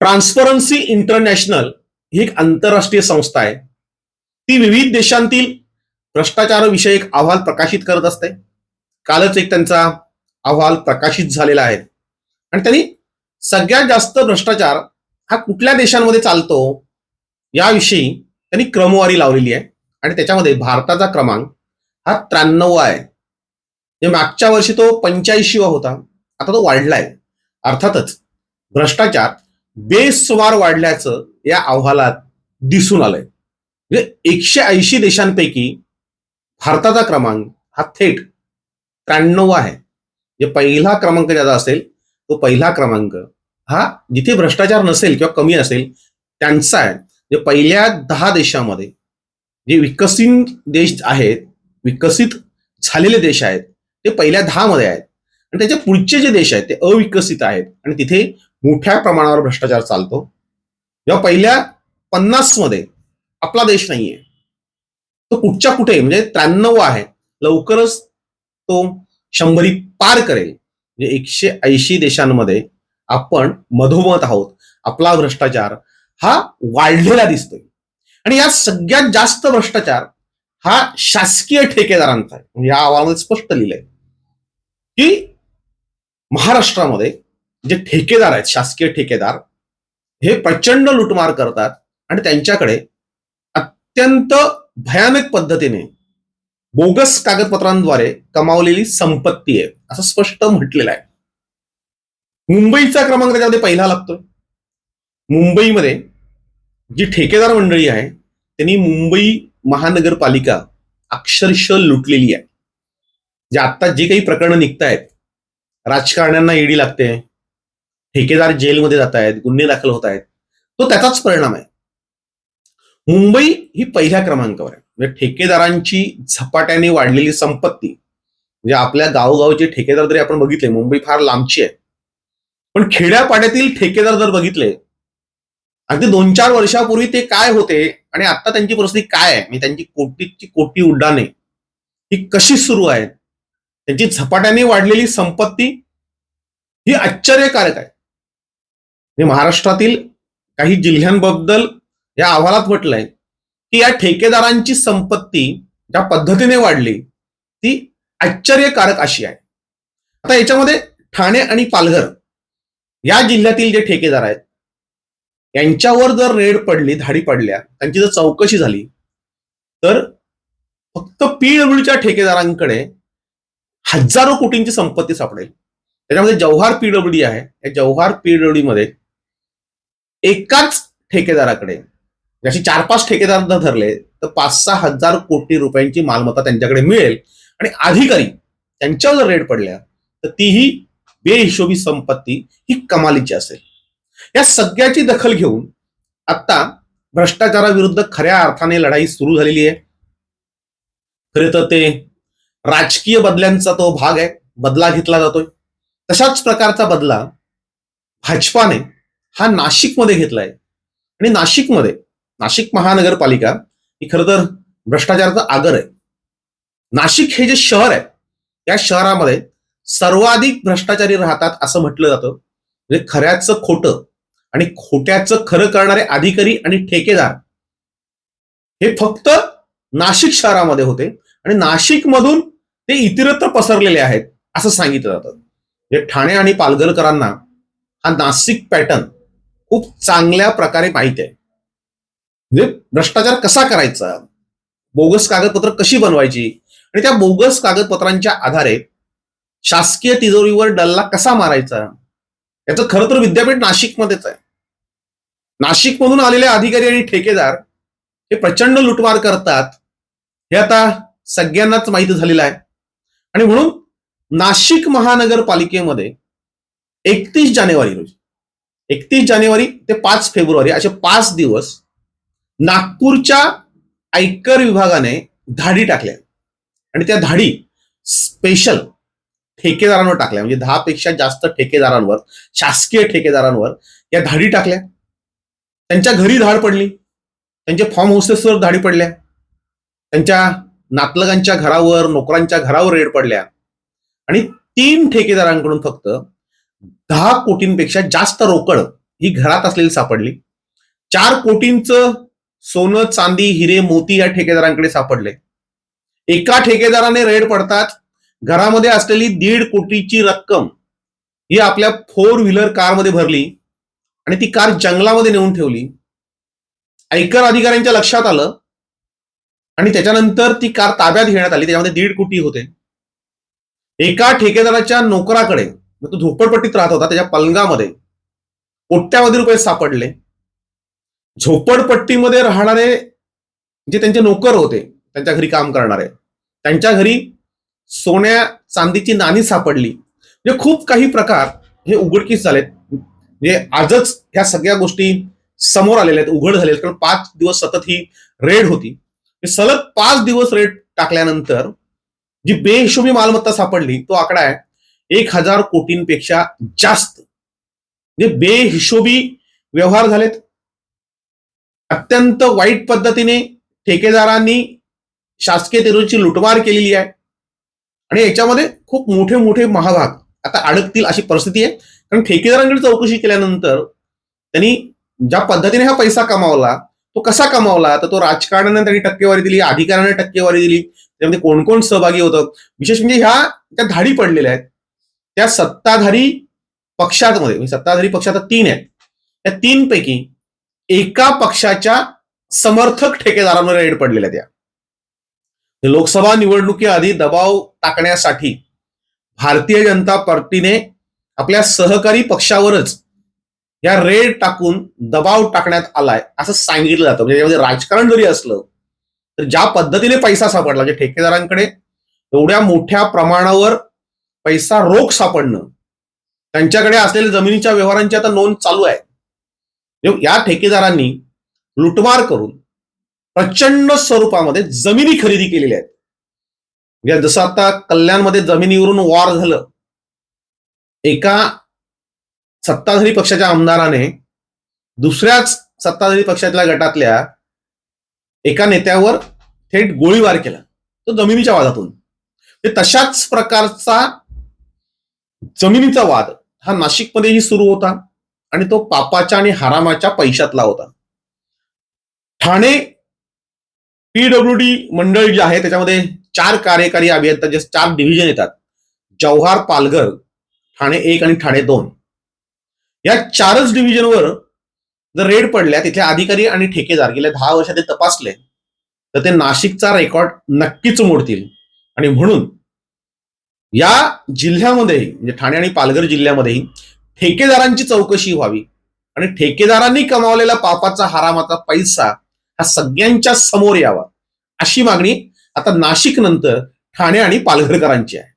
Transparency international ही एक आंतरराष्ट्रीय संस्था आहे. ती विविध देशांतील भ्रष्टाचारविषयक अहवाल प्रकाशित करत असते. कालच एक त्यांचा अहवाल प्रकाशित झालेला आहे. आणि त्यांनी सगळ्यात जास्त भ्रष्टाचार हा कुठल्या देशांमध्ये चालतो याविषयी त्यांनी क्रमवारी लावलेली आहे. आणि त्याच्यामध्ये भारताचा क्रमांक हा त्र्याण्णव आहे. म्हणजे मागच्या वर्षी तो पंच्याऐंशीवा होता. आता तो वाढलाय. अर्थातच भ्रष्टाचार बेसवार वाढल्याचं या अहवालात दिसून आलंय. म्हणजे एकशे ऐंशी देशांपैकी भारताचा क्रमांक हा थेट त्र्याण्णव आहे. जे पहिला क्रमांक ज्याचा असेल तो पहिला क्रमांक हा जिथे भ्रष्टाचार नसेल किंवा कमी असेल त्यांचा आहे. जे पहिल्या दहा देशामध्ये जे विकसित देश आहेत विकसित झालेले देश आहेत ते पहिल्या दहा मध्ये आहेत. आणि त्याच्या पुढचे जे देश आहेत ते अविकसित आहेत. आणि तिथे मोठ्या प्रमाणावर भ्रष्टाचार चालतो. जेव्हा पहिल्या पन्नासमध्ये आपला देश नाहीये तो कुठच्या कुठे म्हणजे त्र्याण्णव आहे लवकरच तो शंभरी पार करेल. म्हणजे एकशे ऐंशी देशांमध्ये आपण मधोमध आहोत. आपला भ्रष्टाचार हा वाढलेला दिसतोय. आणि यात सगळ्यात जास्त भ्रष्टाचार हा शासकीय ठेकेदारांचा आहे. म्हणजे या अहवालामध्ये स्पष्ट लिहिलंय की महाराष्ट्रामध्ये जे ठेकेदार आहेत शासकीय ठेकेदार हे प्रचंड लुटमार करतात आणि त्यांच्याकडे अत्यंत भयानक पद्धतीने बोगस कागदपत्रांद्वारे कमावलेली संपत्ती आहे. असं स्पष्ट म्हटलेलं आहे. मुंबईचा क्रमांक त्याच्यामध्ये पहिला लागतोय. मुंबईमध्ये जी ठेकेदार मंडळी आहे त्यांनी मुंबई महानगरपालिका अक्षरशः लुटलेली आहे. जे आता जी काही प्रकरणं निघतायत राजकारण्यांना ईडी लागते ठेकेदार जेलमध्ये जात आहेत गुन्हे दाखल होत आहेत तो त्याचाच परिणाम आहे. मुंबई ही पहिल्या क्रमांकावर आहे. म्हणजे ठेकेदारांची झपाट्याने वाढलेली संपत्ती म्हणजे आपल्या गावगावचे ठेकेदार जरी आपण बघितले मुंबई फार लांबची आहे. पण खेड्यापाड्यातील ठेकेदार जर बघितले अगदी दोन चार वर्षापूर्वी ते काय होते आणि आता त्यांची परिस्थिती काय आहे? म्हणजे त्यांची कोटीची कोटी उड्डाणे ही कशी सुरू आहेत? त्यांची झपाट्याने वाढलेली संपत्ती ही आश्चर्यकारक आहे. मी महाराष्ट्रातील काही जिल्ह्यांबद्दल या अहवालात म्हटलंय की या ठेकेदारांची संपत्ती ज्या पद्धतीने वाढली ती आश्चर्यकारक अशी आहे. आता याच्यामध्ये ठाणे आणि पालघर या जिल्ह्यातील जे ठेकेदार आहेत यांच्यावर जर रेड पडली धाडी पडल्या त्यांची जर चौकशी झाली तर फक्त पीडब्ल्यूच्या ठेकेदारांकडे हजारो कोटींची संपत्ती सापडेल. त्याच्यामध्ये जव्हार पीडब्ल्यू आहे. या जव्हार पीडब्ल्यूडी मध्ये एकाच ठेकेदाराकडे जशी चार पाच ठेकेदार जर धरले तर पाच सहा हजार कोटी रुपयांची मालमत्ता त्यांच्याकडे मिळेल. आणि अधिकारी त्यांच्यावर जर रेड पडल्या तर तीही बेहिशोबी संपत्ती ही कमालीची असेल. या सगळ्याची दखल घेऊन आता भ्रष्टाचाराविरुद्ध खऱ्या अर्थाने लढाई सुरू झालेली आहे. खरे तर ते राजकीय बदल्यांचा तो भाग आहे बदला घेतला जातोय. तशाच प्रकारचा बदला भाजपाने हा नाशिकमध्ये घेतलाय. आणि नाशिकमध्ये नाशिक महानगरपालिका ही खरं तर भ्रष्टाचाराचं आगर आहे. नाशिक हे जे शहर आहे त्या शहरामध्ये सर्वाधिक भ्रष्टाचारी राहतात असं म्हटलं जातं. म्हणजे खऱ्याचं खोटं आणि खोट्याचं खरं करणारे अधिकारी आणि ठेकेदार हे फक्त नाशिक शहरामध्ये होते. आणि नाशिकमधून ते इतरत्र पसरलेले आहेत असं सांगितलं जातं. म्हणजे ठाणे आणि पालघरकरांना हा नाशिक पॅटर्न खूप चांगल्या प्रकारे माहिती आहे. म्हणजे भ्रष्टाचार कसा करायचा? बोगस कागदपत्र कशी बनवायची? आणि त्या बोगस कागदपत्रांच्या आधारे शासकीय तिजोरीवर डल्ला कसा मारायचा? याचं खरं तर विद्यापीठ नाशिकमध्येच आहे. नाशिकमधून आलेले अधिकारी आणि ठेकेदार हे प्रचंड लुटमार करतात. हे आता सगळ्यांनाच माहीत झालेलं आहे. आणि म्हणून नाशिक महानगरपालिकेमध्ये एकतीस जानेवारी रोजी एकतीस जानेवारी ते पाच फेब्रुवारी असे पाच दिवस नागपूरच्या आयकर विभागाने धाडी टाकल्या. आणि त्या धाडी स्पेशल ठेकेदारांवर टाकल्या. म्हणजे दहा पेक्षा जास्त ठेकेदारांवर शासकीय ठेकेदारांवर या धाडी टाकल्या. त्यांच्या घरी धाड पडली. त्यांच्या फार्म हाऊसेसवर धाडी पडल्या. त्यांच्या नातलगांच्या घरावर नोकरांच्या घरावर रेड पडल्या. आणि तीन ठेकेदारांकडून फक्त दहा कोटींपेक्षा जास्त रोकड ही घरात असलेली सापडली. चार कोटींचं सोनं चांदी हिरे मोती या ठेकेदारांकडे सापडले. एका ठेकेदाराने रेड पडतात. घरामध्ये असलेली दीड कोटीची रक्कम ही आपल्या फोर व्हीलर कारमध्ये भरली आणि ती कार जंगलामध्ये नेऊन ठेवली. आयकर अधिकाऱ्यांच्या लक्षात आलं आणि त्याच्यानंतर ती कार ताब्यात घेण्यात आली. त्याच्यामध्ये दीड कोटी होते. एका ठेकेदाराच्या नोकराकडे मग तो झोपडपट्टीत राहत होता त्याच्या पलंगामध्ये. कोट्यावधी रुपये सापडले. झोपडपट्टीमध्ये राहणारे जे त्यांचे नोकर होते त्यांच्या घरी काम करणारे त्यांच्या घरी सोन्या चांदीची नाणी सापडली. म्हणजे खूप काही प्रकार हे उघडकीस झालेत. म्हणजे आजच ह्या सगळ्या गोष्टी समोर आलेल्या आहेत उघड झालेल्या आहेत. कारण पाच दिवस सतत ही रेड होती. म्हणजे सलग पाच दिवस रेड टाकल्यानंतर जी बेहिशोबी मालमत्ता सापडली तो आकडा आहे एक हजार कोटींपेक्षा जास्त जे बेहिशोबी व्यवहार झालेत. अत्यंत वाईट पद्धतीने ठेकेदारांनी शासकीय तेजूची लुटमार केलेली आहे. आणि याच्यामध्ये खूप मोठे मोठे महाभाग. आता अडकतील अशी परिस्थिती आहे. कारण ठेकेदारांकडे चौकशी केल्यानंतर त्यांनी ज्या पद्धतीने हा पैसा कमावला तो कसा कमावला? तर तो राजकारणाने त्यांनी टक्केवारी दिली अधिकाऱ्यांना टक्केवारी दिली. त्यामध्ये कोण कोण सहभागी होतं? विशेष म्हणजे ह्या त्या धाडी पडलेल्या आहेत त्या सत्ताधारी पक्षांमध्ये म्हणजे सत्ताधारी पक्ष आता तीन आहेत. त्या तीन पैकी एका पक्षाच्या समर्थक ठेकेदारांवर रेड पडलेल्या त्या म्हणजे लोकसभा निवडणुकीआधी दबाव टाकण्यासाठी भारतीय जनता पार्टीने आपल्या सहकारी पक्षावरच या रेड टाकून दबाव टाकण्यात आलाय असं सांगितलं जातं. म्हणजे यामध्ये राजकारण जरी असलं तर ज्या पद्धतीने पैसा सापडला म्हणजे ठेकेदारांकडे एवढ्या मोठ्या प्रमाणावर पैसा रोख सापडणं. त्यांच्याकडे असलेल्या जमिनीच्या व्यवहारांची आता नोंद चालू आहे. या ठेकेदारांनी लुटमार करून प्रचंड स्वरूपामध्ये जमिनी खरेदी केलेल्या आहेत. म्हणजे जसं आता कल्याणमध्ये जमिनीवरून वॉर झालं. एका सत्ताधारी पक्षाच्या आमदाराने दुसऱ्याच सत्ताधारी पक्षातल्या गटातल्या एका नेत्यावर थेट गोळीबार केला. तो जमिनीच्या वादातून. तशाच प्रकारचा जमिनीचा वाद. हा नाशिकमध्येही सुरू होता आणि तो पापाच्या आणि हरामाच्या पैशातला होता. ठाणे पीडब्ल्यू डी मंडळ जे आहे त्याच्यामध्ये चार कार्यकारी अभियंता जे चार डिव्हिजन येतात. जव्हार पालघर ठाणे एक आणि ठाणे दोन. या चारच डिव्हिजनवर जर रेड पडल्या तिथले अधिकारी आणि ठेकेदार गेल्या दहा वर्षात ते तपासले तर ते नाशिकचा रेकॉर्ड नक्कीच मोडतील. आणि म्हणून या जिल्ह्यामध्येही म्हणजे ठाणे आणि पालघर जिल्ह्यामध्येही ठेकेदारांची चौकशी व्हावी. आणि ठेकेदारांनी कमावलेला पापाचा हारामाचा पैसा हा सगळ्यांच्या समोर यावा अशी मागणी आता नाशिक नंतर ठाणे आणि पालघरकरांची आहे.